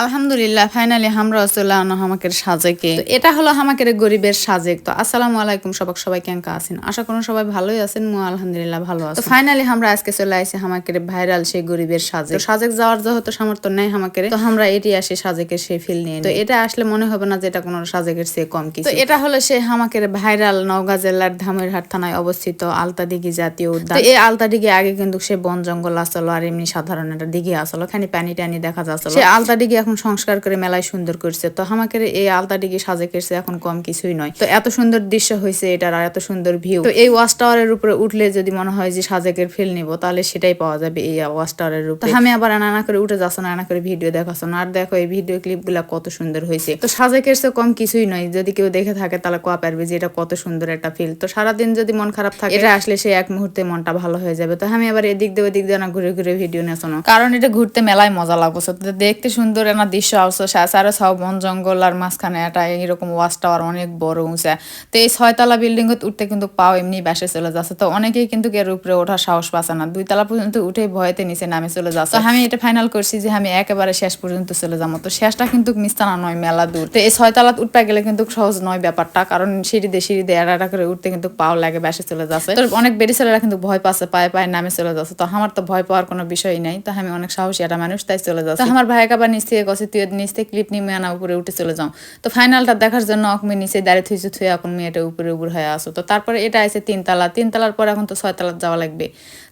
আলহামদুলিল্লাহ ফাইনালি আমরা চলে আনো আমাকে সাজেকে। এটা হলো আমাকে গরিবের সাজেক। তো আসসালামু আলাইকুম সবাক সবাই কেঙ্কা আছেন? আশা করুন সবাই ভালোই আছেন, মু আলহামদুলিল্লাহ ভালো আছে। ফাইনালি আমরা আজকে চলে আসি আমাকে ভাইরাল সেই গরিবের সাজেক। সাজেক যাওয়ার যেহেতু সামর্থ্য নেই আমাকে, তো আমরা এটি আসি সাজেকের সেই ফিল নিয়ে তো এটা আসলে মনে হবে না যে এটা কোনো সাজেকের চেয়ে কম কিছু। তো এটা হলো সেই আমাকে ভাইরাল নওগাঁ জেলার ধামেরহাট থানায় অবস্থিত আলতাদিঘি জাতীয় উদ্যান। এই আলতাদিঘি আগে কিন্তু সে বন জঙ্গল আসলো আর এমনি সাধারণ একটা দিঘি আসলো। খানি পানি টানি দেখা যাচ্ছিল। সে আলতাডিগি এখন সংস্কার করে মেলায় সুন্দর করছে। তো আমাকে এই আলতাডিগি সাজে করছে, এখন কম কিছুই নয়। তো এত সুন্দর দৃশ্য হয়েছে এটার আর এত সুন্দর ভিউ তো এই ওয়াচ টাওয়ারের উপরে উঠলে যদি মনে হয় যে সাজেকের ফিল নিব, তাহলে সেটাই পাওয়া যাবে এই ওয়াচ টাওয়ারের উপরে আমি আবার নানা করে উঠে যাচ্ছ না নানা করে ভিডিও দেখাচ্ছ। না আর দেখো এই ভিডিও ক্লিপগুলা কত সুন্দর হয়েছে তো সাজেকের চেয়ে কম কিছুই নয়। যদি কেউ দেখে থাকে, তাহলে কোয়া পারবে যে এটা কত সুন্দর একটা ফিল তো সারাদিন যদি মন খারাপ থাকে, এটা আসলে সে এক মুহূর্তে মনটা ভালো হয়ে যাবে। তো আমি আবার এদিক দিয়ে ওদিক দিয়ে না ঘুরে ঘুরে ভিডিও নিয়ে শোনো কারণ এটা ঘুরতে মেলায় মজা লাগছে। তো দেখতে সুন্দর একটা দৃশ্য আসছে সারা সব বন, জঙ্গল আর মাঝখানে একটা এরকম ওয়াচ টাওয়ার অনেক বড় উঁচা তো এই ছয়তলা বিল্ডিং উঠতে কিন্তু পাও এমনি বাসে চলে যাচ্ছে। তো অনেকেই কিন্তু এর উপরে ওঠার সাহস পাচ্ছে না। দুই তলা পর্যন্ত উঠে ভয়তে নিচে নামে চলে যাচ্ছে। তো আমি এটা ফাইনাল করছি যে আমি একেবারে শেষ পর্যন্ত চলে যাব। তো শেষটা কিন্তু মিস্তানা নয় মেলা দূর। তো এই ছয়তলা উঠতে গেলে কিন্তু সহজ নয় ব্যাপারটা। কারণ সিঁড়ি দিয়ে সিঁড়ি দিয়ে এড়া করে উঠতে কিন্তু পাও লাগে বাসে চলে যাচ্ছে। তো অনেক বেড়ি ছেলেরা কিন্তু ভয় পাচ্ছে, পায়ে পায়ে নামে চলে যাচ্ছে। তো আমার তো ভয় পাওয়ার কোনো বিষয় নাই। তো আমি অনেক সাহসী একটা মানুষ, তাই চলে যাচ্ছে। আমার ভাই আবার নিচ থেকে গছে তুই নিচ থেকে ক্লিপ নিয়ে মেয়ানা উপরে উঠে চলে যাও। তো ফাইনালটা দেখার জন্য অকমে নিচে দাঁড়িয়ে থুইছে থুয়ে এখন মেয়েটা উপরে, উপর হয়ে আসো। তো তারপরে এটা আছে তিনতলা। তিনতলার পর এখন তো ছয়তলা যাওয়া লাগবে।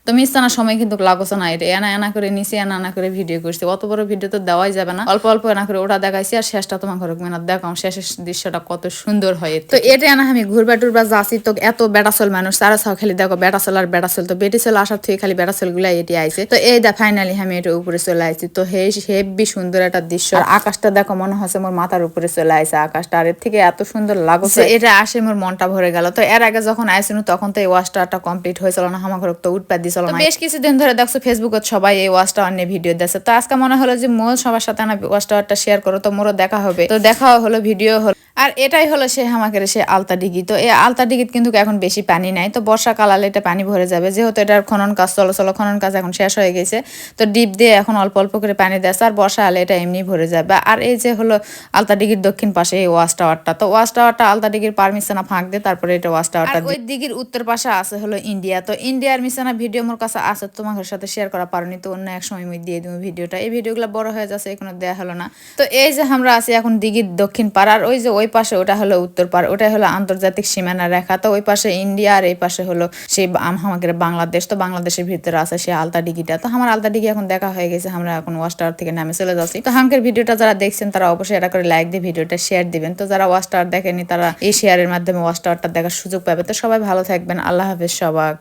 তো মিস্তানার সময় কিন্তু লাগছে না এটা এনা এনা করে নিচে এনা এনা করে ভিডিও করছি। অত বড় ভিডিও তো দেওয়াই যাবে না। অল্প অল্প এনা করে ওটা দেখাইছি আর শেষটা তোমার ঘরে মেনা দেখাও শেষের দৃশ্যটা কত সুন্দর হয় তো এটা এনা আমি ঘুরবা টুরবা যাচ্ছি তো এত বেটাসল মানুষ সারা ছাও খালি দেখো বেটাসল আর বেটাসল তো বেটিসল আসার থেকে খালি বেটাসলগুলা এটি আইছে। তো এই দা ফাইনালি আমি এটা উপরে চলে আইছি। তো হে হেভি সুন্দর একটা দৃশ্য। আর আকাশটা দেখো মনে হচ্ছে মোর মাথার উপরে চলে আইছে আকাশটা। আর এর থেকে এত সুন্দর লাগছে। এটা আসে মোর মনটা ভরে গেল। তো এর আগে যখন আইসিনু তখন তো এই ওয়াশটা কমপ্লিট হয়েছিল না। আমার ঘরে তো উঠপা দিছিল না বেশ কিছুদিন ধরে দেখছ ফেসবুকত সবাই এই ওয়াচ টাওয়ার নিয়ে ভিডিও দেখছে তো আজকে মনে হলো যে মোর সবার সাথে না ওয়াচ টাওয়ারটা শেয়ার করো তো মোরও দেখা হবে। তো দেখা হলো ভিডিও হলো। আর এটাই হলো সে আমাকে সে আলতা ডিগি। তো এই আলতা ডিগিত কিন্তু এখন বেশি পানি নাই। তো বর্ষাকাল আলে এটা পানি ভরে যাবে। যেহেতু এটার খনন কাজ চলো চলো খনন কাজ এখন শেষ হয়ে গেছে তো ডিপ দিয়ে এখন অল্প অল্প করে পানি দেয় আর বর্ষা আলে এটা এমনি ভরে যাবে। আর এই যে হলো আলতা ডিগির দক্ষিণ পাশে এই ওয়াশ টাওয়ারটা তো ওয়াশ টাওয়ারটা আলতা ডিগির পার মিশানা ফাঁক দিয়ে তারপরে এটা ওয়াশ টাওয়ারটা ওই দিঘির উত্তর পাশে আছে হলো ইন্ডিয়া। তো ইন্ডিয়ার মিশানা ভিডিও মোর কাছে আছে তোমার সাথে শেয়ার করা পারোনি। তো অন্য এক সময় দিয়ে দিব ভিডিওটা এই ভিডিওগুলো বড় হয়ে যাচ্ছে এখনও দেয়া হলো না। তো এই যে আমরা আছি এখন দিঘির দক্ষিণ পাড় আর ওই যে ওই পাশে ওটা হলো উত্তর পাড় ওটা হলো আন্তর্জাতিক সীমানা রেখা। তো ওই পাশে ইন্ডিয়া আর এই পাশে হলো সেই আমাদের বাংলাদেশ। তো বাংলাদেশের ভিতরে আছে সেই আলতা ডিগিটা। তো আমার আলতা ডিগি এখন দেখা হয়ে গেছে, আমরা এখন ওয়াচ টাওয়ার থেকে নামে চলে যাচ্ছি। তো আমাদের ভিডিওটা যারা দেখছেন, তারা অবশ্যই এটা করে লাইক দিয়ে ভিডিওটা শেয়ার দিবেন। তো যারা ওয়াচ টাওয়ার দেখেনি তারা এই শেয়ারের মাধ্যমে ওয়াচ টাওয়ারটা দেখার সুযোগ পাবে। তো সবাই ভালো থাকবেন, আল্লাহ হাফেজ সবাই